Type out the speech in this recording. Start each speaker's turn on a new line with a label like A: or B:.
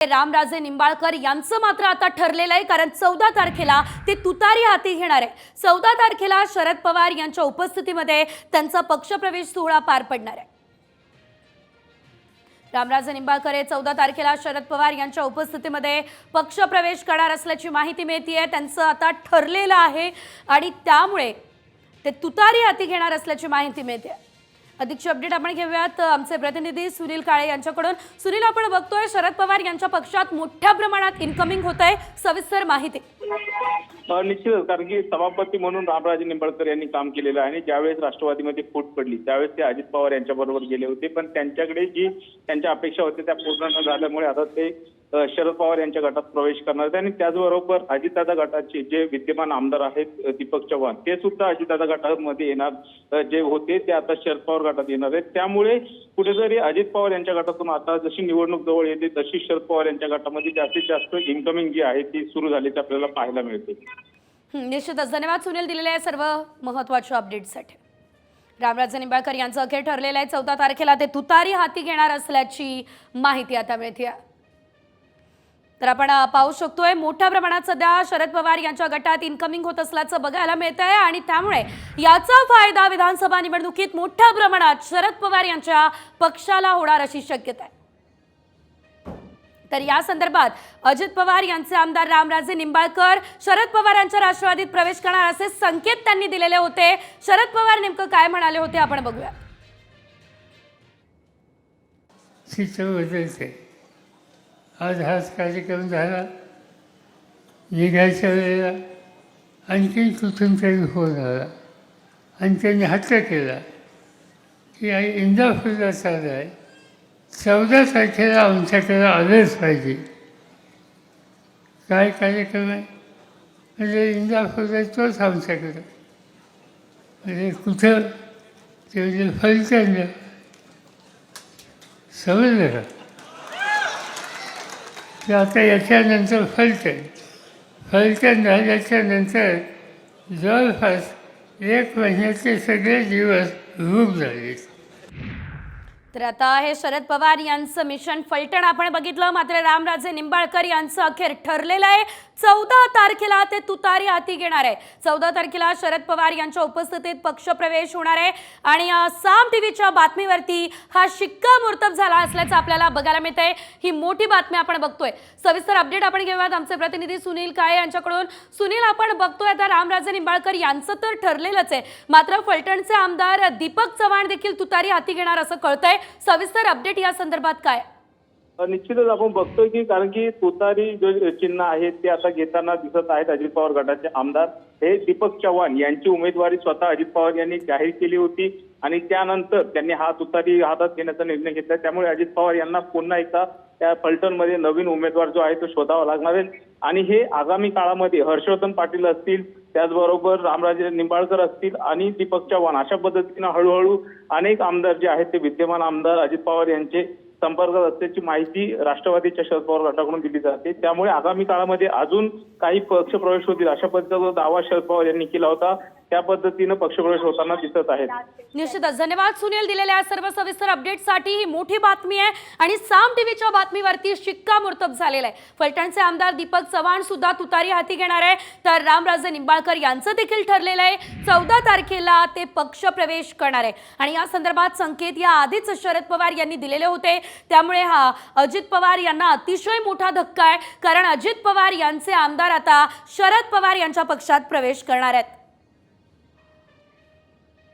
A: रामराजे निंबाळकर यांचं मात्र आता ठरलेलं आहे कारण चौदा तारखेला ते तुतारी हाती घेणार आहे. चौदा तारखेला शरद पवार यांच्या उपस्थितीमध्ये त्यांचा पक्षप्रवेश सोहळा पार पडणार आहे. रामराजे निंबाळकर हे चौदा तारखेला शरद पवार यांच्या उपस्थितीमध्ये पक्षप्रवेश करणार असल्याची माहिती मिळते त्यांचं आता ठरलेलं आहे आणि त्यामुळे ते तुतारी हाती घेणार असल्याची माहिती मिळते अधिकची अपडेट आपण घेऊयात. आमचे प्रतिनिधी सुनील काळे यांच्याकडून. सुनील आपण बघतोय शरद पवार यांच्या पक्षात मोठ्या प्रमाणात इन्कमिंग होत आहे सविस्तर माहिती.
B: निश्चितच कारण की सभापती म्हणून रामराजे निंबाळकर यांनी काम केलेलं आहे आणि ज्यावेळेस राष्ट्रवादीमध्ये फूट पडली त्यावेळेस ते अजित पवार यांच्या बरोबर गेले होते. पण त्यांच्याकडे जी त्यांच्या अपेक्षा होत्या त्या पूर्ण न झाल्यामुळे आता ते शरद पवार यांच्या गटात प्रवेश करणार आहेत. आणि त्याचबरोबर अजितदादा गटाचे जे विद्यमान आमदार आहेत दीपक चव्हाण ते सुद्धा अजितदादा गटामध्ये येणार जे होते ते आता शरद पवार गटात येणार आहेत. त्यामुळे कुठेतरी अजित पवार यांच्या गटातून आता जशी निवडणूक जवळ येते तशी शरद पवार यांच्या गटामध्ये जास्तीत जास्त इन्कमिंग जी आहे ती सुरू ती आपल्याला पाहायला मिळते.
A: निश्चितच. धन्यवाद सुनील दिलेल्या या सर्व महत्त्वाच्या अपडेटसाठी रामराजे निंबाळकर यांचं अखेर ठरलेलं आहे चौदा तारखेला ते तुतारी हाती घेणार असल्याची माहिती आता मिळते तर आपण पाहू शकतोय मोठ्या प्रमाणात सध्या शरद पवार यांच्या गटात इन्कमिंग होत असल्याचं बघायला मिळत आहे आणि त्यामुळे याचा फायदा विधानसभा निवडणुकीत मोठ्या प्रमाणात शरद पवार यांच्या पक्षाला होणार अशी शक्यता आहे. तर या संदर्भात अजित पवार यांचे आमदार रामराजे निंबाळकर शरद पवार यांच्या राष्ट्रवादीत प्रवेश करणार असे संकेत त्यांनी दिलेले होते. शरद पवार नेमकं काय म्हणाले होते आपण बघूया.
C: आज हाच कार्यक्रम झाला. निघायच्या वेळेला आणखीन कुठून तरी फोन आला आणि त्यांनी हट्ट केला. की आई इंदापूरला चालला आहे चौदा तारखेला आमच्याकडे आलंच पाहिजे. काय कार्यक्रम आहे? म्हणजे इंदापूरला तोच आमच्याकडं. म्हणजे कुठं? ते म्हणजे फलटणला समजलं का? की आता याच्यानंतर फलटण. फलटण झाल्याच्यानंतर जवळपास एक महिन्याचे सगळे दिवस रूप झाले
A: तर आता हे शरद पवार यांचं मिशन फलटण. आपण बघितलं मात्र रामराजे निंबाळकर यांचं अखेर ठरलेलं आहे. चौदा तारखेला ते तुतारी हाती घेणार आहे. चौदा तारखेला शरद पवार यांच्या उपस्थितीत पक्षप्रवेश होणार आहे. आणि साम टीव्हीच्या बातमीवरती हा शिक्कामोर्तब झाला असल्याचं आपल्याला बघायला मिळत आहे ही मोठी बातमी आपण बघतोय. सविस्तर अपडेट आपण घेऊयात. आमचे प्रतिनिधी सुनील काळे यांच्याकडून. सुनील आपण बघतोय आता रामराजे निंबाळकर यांचं तर ठरलेलंच आहे. मात्र फलटणचे आमदार दीपक चव्हाण देखील तुतारी हाती घेणार असं कळतंय. सविस्तर अपडेट या संदर्भात काय?
B: निश्चितच आपण बघतोय की कारण की तुतारी जे चिन्ह आहेत ते आता घेताना दिसत आहेत अजित पवार गटाचे आमदार. हे दीपक चव्हाण यांची उमेदवारी स्वतः अजित पवार यांनी जाहीर केली होती आणि त्यानंतर त्यांनी हा तुतारी हातात घेण्याचा निर्णय घेतला. त्यामुळे अजित पवार यांना पुन्हा एकदा त्या फलटणमध्ये नवीन उमेदवार जो आहे तो शोधावा लागणार आहे. आणि हे आगामी काळामध्ये हर्षवर्धन पाटील असतील त्याचबरोबर रामराजे निंबाळकर असतील आणि दीपक चव्हाण अशा पद्धतीनं हळूहळू अनेक आमदार जे आहेत ते विद्यमान आमदार अजित पवार यांचे संपर्कात असल्याची माहिती राष्ट्रवादीच्या शरद पवार गटाकडून दिली जाते. त्यामुळे आगामी काळामध्ये अजून काही पक्ष प्रवेश होतील अशा पद्धतीचा दावा शरद पवार यांनी केला होता. त्या पद्धतीनं पक्षप्रवेश होताना दिसत आहेत.
A: निश्चितच. धन्यवाद सुनील दिलेल्या सर्व सविस्तर अपडेटसाठी ही मोठी बातमी आहे आणि साम टीव्हीच्या बातमीवरती शिक्कामोर्तब झालेला आहे. फलटणचे आमदार दीपक चव्हाण सुद्धा तुतारी हाती घेणार आहे. तर रामराजे निंबाळकर यांचं देखील ठरलेलं आहे. चौदा तारखेला ते पक्ष प्रवेश करणार आहे. आणि या संदर्भात संकेत या आधीच शरद पवार यांनी दिलेले होते. त्यामुळे हा अजित पवार यांना अतिशय मोठा धक्का आहे. कारण अजित पवार यांचे आमदार आता शरद पवार यांच्या पक्षात प्रवेश करणार आहेत.